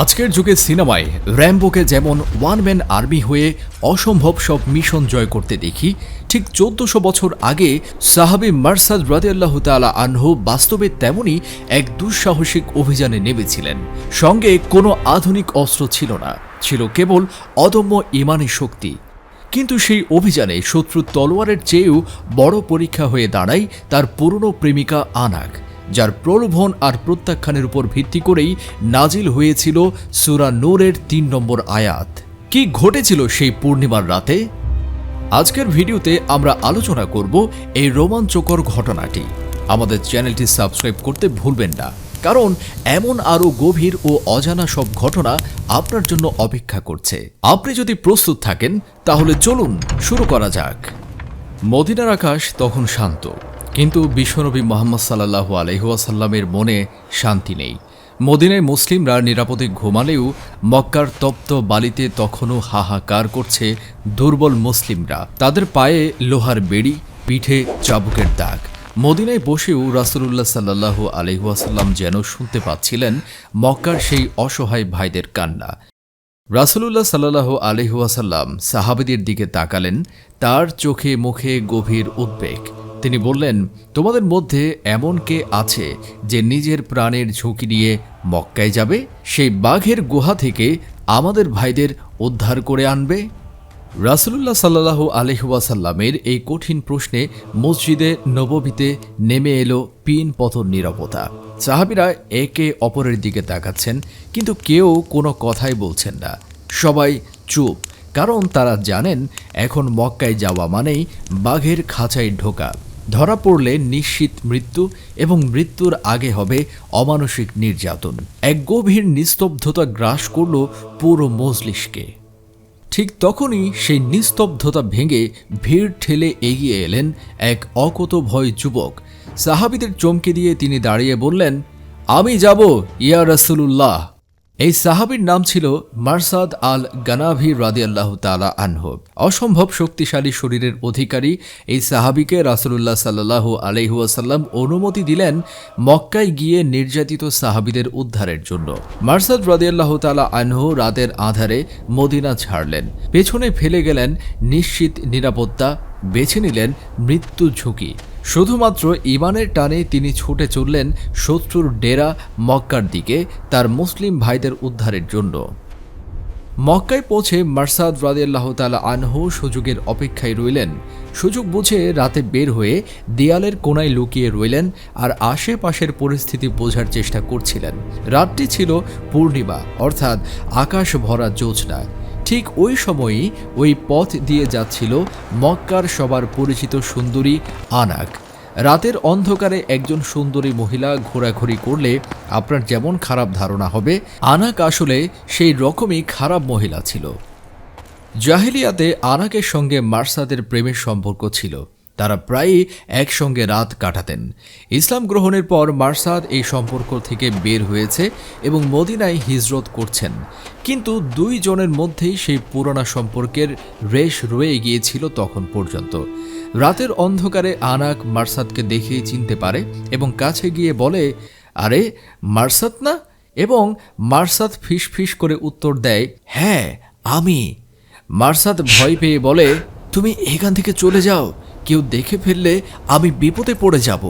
আজকের যুগে সিনেমায় র্যাম্বোকে যেমন ওয়ান ম্যান আর্মি হয়ে অসম্ভব সব মিশন জয় করতে দেখি, ঠিক চোদ্দশো বছর আগে সাহাবি মার্সাদ রাদিয়াল্লাহ তালা আনহু বাস্তবে তেমনই এক দুঃসাহসিক অভিযানে নেমেছিলেন। সঙ্গে কোনো আধুনিক অস্ত্র ছিল না, ছিল কেবল অদম্য ইমানি শক্তি। কিন্তু সেই অভিযানে শত্রু তলোয়ারের চেয়েও বড় পরীক্ষা হয়ে দাঁড়ায় তার পুরনো প্রেমিকা আনাক যার প্রলোভন আর প্রত্যাখ্যানের উপর ভিত্তি করেই নাজিল হয়েছিল সুরা নূরের তিন নম্বর আয়াত। কি ঘটেছিল সেই পূর্ণিমার রাতে? আজকের ভিডিওতে আমরা আলোচনা করব এই রোমাঞ্চকর ঘটনাটি। আমাদের চ্যানেলটি সাবস্ক্রাইব করতে ভুলবেন না, কারণ এমন আরও গভীর ও অজানা সব ঘটনা আপনার জন্য অপেক্ষা করছে। আপনি যদি প্রস্তুত থাকেন, তাহলে চলুন শুরু করা যাক। মদিনার আকাশ তখন শান্ত, কিন্তু বিশ্বনবী মোহাম্মদ সাল্লাহু আলহিহাসাল্লামের মনে শান্তি নেই। মদিনায় মুসলিমরা নিরাপদে ঘুমালেও মক্কার তপ্ত বালিতে তখনও হাহাকার করছে দুর্বল মুসলিমরা। তাদের পায়ে লোহার বেড়ি, পিঠে চাবুকের দাগ। মদিনায় বসেও রাসুলুল্লাহ সাল্লাহু আলহিহাসাল্লাম যেন শুনতে পাচ্ছিলেন মক্কার সেই অসহায় ভাইদের কান্না। রাসুলুল্লাহ সাল্লাহ আলিহাসাল্লাম সাহাবিদের দিকে তাকালেন, তার চোখে মুখে গভীর উদ্বেগ। তিনি বললেন, তোমাদের মধ্যে এমন কে আছে যে নিজের প্রাণের ঝুঁকি নিয়ে মক্কায় যাবে, সেই বাঘের গুহা থেকে আমাদের ভাইদের উদ্ধার করে আনবে? রাসুলুল্লাহ সাল্লাহ আলহিহাসাল্লামের এই কঠিন প্রশ্নে মসজিদে নববীতে নেমে এলো পিন পতন নিরবতা। সাহাবিরা একে অপরের দিকে তাকাচ্ছেন, কিন্তু কেউ কোনো কথাই বলছেন না। সবাই চুপ, কারণ তারা জানেন, এখন মক্কায় যাওয়া মানেই বাঘের খাঁচায় ঢোকা। ধরা পড়লে নিশ্চিত মৃত্যু এবং মৃত্যুর আগে হবে অমানসিক নির্যাতন। এক গভীর নিস্তব্ধতা গ্রাস করল পুরো মজলিসকে। ঠিক তখনই সেই নিস্তব্ধতা ভেঙে ভিড় ঠেলে এগিয়ে এলেন এক অকত ভয় যুবক। সাহাবিদের চমকে দিয়ে তিনি দাঁড়িয়ে বললেন, আমি যাব, ইয়া রাসুলুল্লাহ। এই সাহাবির নাম ছিল মারসাদ আল গানাভি রাদিয়াল্লাহ তালা আনহ। অসম্ভব শক্তিশালী শরীরের অধিকারী এই সাহাবিকে রাসুলুল্লাহ সাল্লাহ আলহিহাসাল্লাম অনুমতি দিলেন মক্কায় গিয়ে নির্যাতিত সাহাবিদের উদ্ধারের জন্য। মারসাদ রাদিয়াল্লাহ তালা আনহু রাতের আধারে মদিনা ছাড়লেন। পেছনে ফেলে গেলেন, নিশ্চিত নিরাপত্তা, বেছে নিলেন মৃত্যু ঝুঁকি। শুধুমাত্র ইমানের টানে তিনি ছুটে চললেন শত্রুর ডেরা মক্কার দিকে, তার মুসলিম ভাইদের উদ্ধারের জন্য। মক্কায় পৌঁছে মারসাদ রাদিয়াল্লাহ তালা আনহু সুযোগের অপেক্ষায় রইলেন। সুযোগ বুঝে রাতে বের হয়ে দেয়ালের কোনায় লুকিয়ে রইলেন আর আশেপাশের পরিস্থিতি বোঝার চেষ্টা করছিলেন। রাতটি ছিল পূর্ণিমা, অর্থাৎ আকাশ ভরা জ্যোৎস্না। ঠিক ওই সময়ই ওই পথ দিয়ে যাচ্ছিল মক্কার সবার পরিচিত সুন্দরী আনাক। রাতের অন্ধকারে একজন সুন্দরী মহিলা ঘোরাঘুরি করলে আপনার যেমন খারাপ ধারণা হবে, আনাক আসলে সেই রকমই খারাপ মহিলা ছিল। জাহিলিয়াতে আনাকের সঙ্গে মার্সাদের প্রেমের সম্পর্ক ছিল। তারা প্রায়ই একসঙ্গে রাত কাটাতেন। ইসলাম গ্রহণের পর মার্সাদ এই সম্পর্ক থেকে বের হয়েছে এবং মদিনায় হিজরত করছেন। কিন্তু দুই জনের মধ্যেই সেই পুরোনো সম্পর্কের রেশ রয়ে গিয়েছিল তখন পর্যন্ত। রাতের অন্ধকারে আনাক মার্সাদকে দেখেই চিনতে পারে এবং কাছে গিয়ে বলে, আরে, মার্সাদ না? এবং মার্সাদ ফিস ফিস করে উত্তর দেয় হ্যাঁ আমি। মার্সাদ ভয় পেয়ে বলে, তুমি এখান থেকে চলে যাও। কেউ দেখে ফেললে আমি বিপদে পড়ে যাব।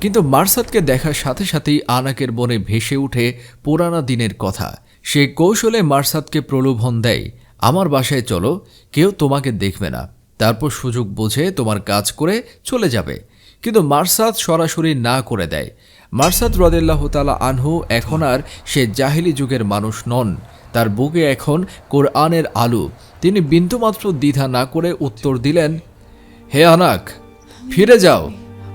কিন্তু মার্সাদকে দেখার সাথে সাথেই আনাকের বনে ভেসে উঠে পুরানা দিনের কথা। সে কৌশলে মার্সাদকে প্রলোভন দেয়, আমার বাসায় চলো, কেউ তোমাকে দেখবে না। তারপর সুযোগ বুঝে তোমার কাজ করে চলে যাবে। কিন্তু মার্সাদ সরাসরি না করে দেয়। মার্সাদ রদেল্লাহ তালা আনহু এখন আর সে জাহিলি যুগের মানুষ নন। তার বুকে এখন কোরআনের আলু। তিনি বিন্দুমাত্র দ্বিধা না করে উত্তর দিলেন হে আনাক, ফিরে যাও।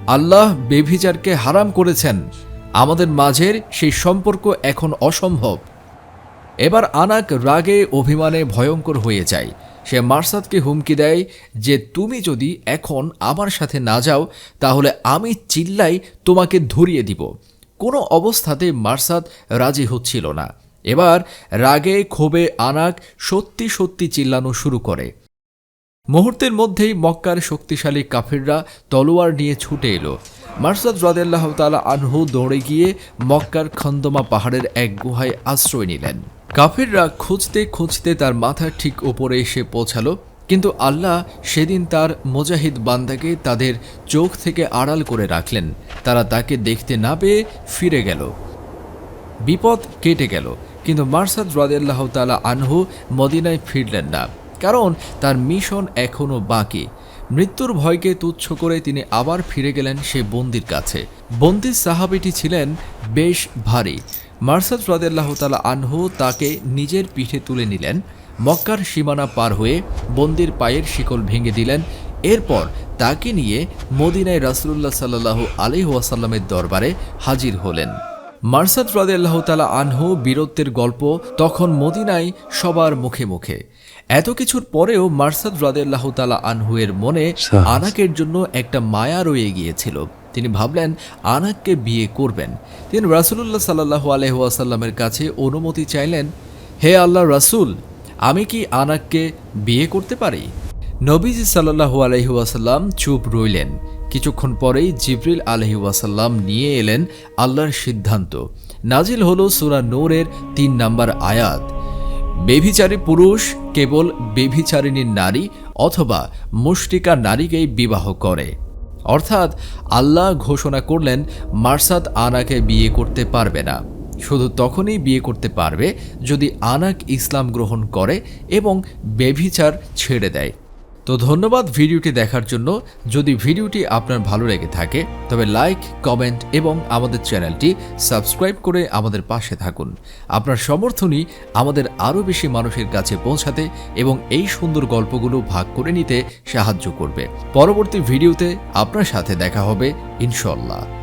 আল্লাহ বেভিচারকে হারাম করেছেন। আমাদের মাঝের সেই সম্পর্ক এখন অসম্ভব। এবার আনাক রাগে, অভিমানে ভয়ঙ্কর হয়ে যায়। সে মার্সাদকে হুমকি দেয় যে, তুমি যদি এখন আমার সাথে না যাও, তাহলে আমি চিল্লাই তোমাকে ধরিয়ে দিব। কোনো অবস্থাতে মার্সাদ রাজি হচ্ছিল না। এবার রাগে, ক্ষোভে আনাক সত্যি সত্যি চিল্লানো শুরু করে। মুহূর্তের মধ্যেই মক্কার শক্তিশালী কাফিররা তলোয়ার নিয়ে ছুটে এলো। মারসাদ রাদেল্লাহ তালা আনহু দৌড়ে গিয়ে মক্কার খন্দমা পাহাড়ের এক গুহায় আশ্রয় নিলেন। কাফিররা খুঁজতে খুঁজতে তার মাথার ঠিক উপরে এসে পৌঁছালো, কিন্তু আল্লাহ সেদিন তার মোজাহিদ বান্দাকে তাদের চোখ থেকে আড়াল করে রাখলেন। তারা তাকে দেখতে না পেয়ে ফিরে গেল। বিপদ কেটে গেল, কিন্তু মারসাদ রাদেল্লাহ তালা আনহু মদিনায় ফিরলেন না। কারণ তার মিশন এখনও বাকি। মৃত্যুর ভয়কে তুচ্ছ করে তিনি আবার ফিরে গেলেন সে বন্দির কাছে। বন্দির সাহাবিটি ছিলেন বেশ ভারী। মারসাদ রাদেল্লাহ তালা আনহু তাকে নিজের পিঠে তুলে নিলেন, মক্কার সীমানা পার হয়ে বন্দির পায়ের শিকল ভেঙে দিলেন। এরপর তাকে নিয়ে মদিনায় রাসুল্লাহ সাল্লাহ আলি ওয়াসাল্লামের দরবারে হাজির হলেন। মারসাদ রাদেল্লাহ তালা আনহু বীরত্বের গল্প তখন মদিনায় সবার মুখে মুখে। এত কিছুর পরেও মারসাদ রাদেল্লাহ তালা আনহুয়ের মনে আনাকের জন্য একটা মায়া রয়ে গিয়েছিল। তিনি ভাবলেন আনাককে বিয়ে করবেন। তিনি রাসুলুল্লাহ সাল্লাহ আলহাসাল্লামের কাছে অনুমতি চাইলেন হে আল্লাহ রাসূল আমি কি আনাককে বিয়ে করতে পারি? নবীজি সাল্লাহু আলহিউসাল্লাম চুপ রইলেন। কিছুক্ষণ পরেই জিব্রিল আলহিউসাল্লাম নিয়ে এলেন আল্লাহর সিদ্ধান্ত। নাজিল হলো সুরা নূরের তিন নাম্বার আয়াত। বেভিচারী পুরুষ কেবল বেভিচারিণীর নারী অথবা মুষ্টিকা নারীকেই বিবাহ করে। অর্থাৎ আল্লাহ ঘোষণা করলেন, মার্সাদ আনাকে বিয়ে করতে পারবে না। শুধু তখনই বিয়ে করতে পারবে যদি আনাক ইসলাম গ্রহণ করে এবং বেভিচার ছেড়ে দেয়। তো ধন্যবাদ ভিডিওটি দেখার জন্য। যদি ভিডিওটি আপনার ভালো লেগে থাকে, তবে লাইক, কমেন্ট এবং আমাদের চ্যানেলটি সাবস্ক্রাইব করে আমাদের পাশে থাকুন। আপনার সমর্থনই আমাদের আরও বেশি মানুষের কাছে পৌঁছাতে এবং এই সুন্দর গল্পগুলো ভাগ করে নিতে সাহায্য করবে। পরবর্তী ভিডিওতে আপনার সাথে দেখা হবে ইনশাল্লাহ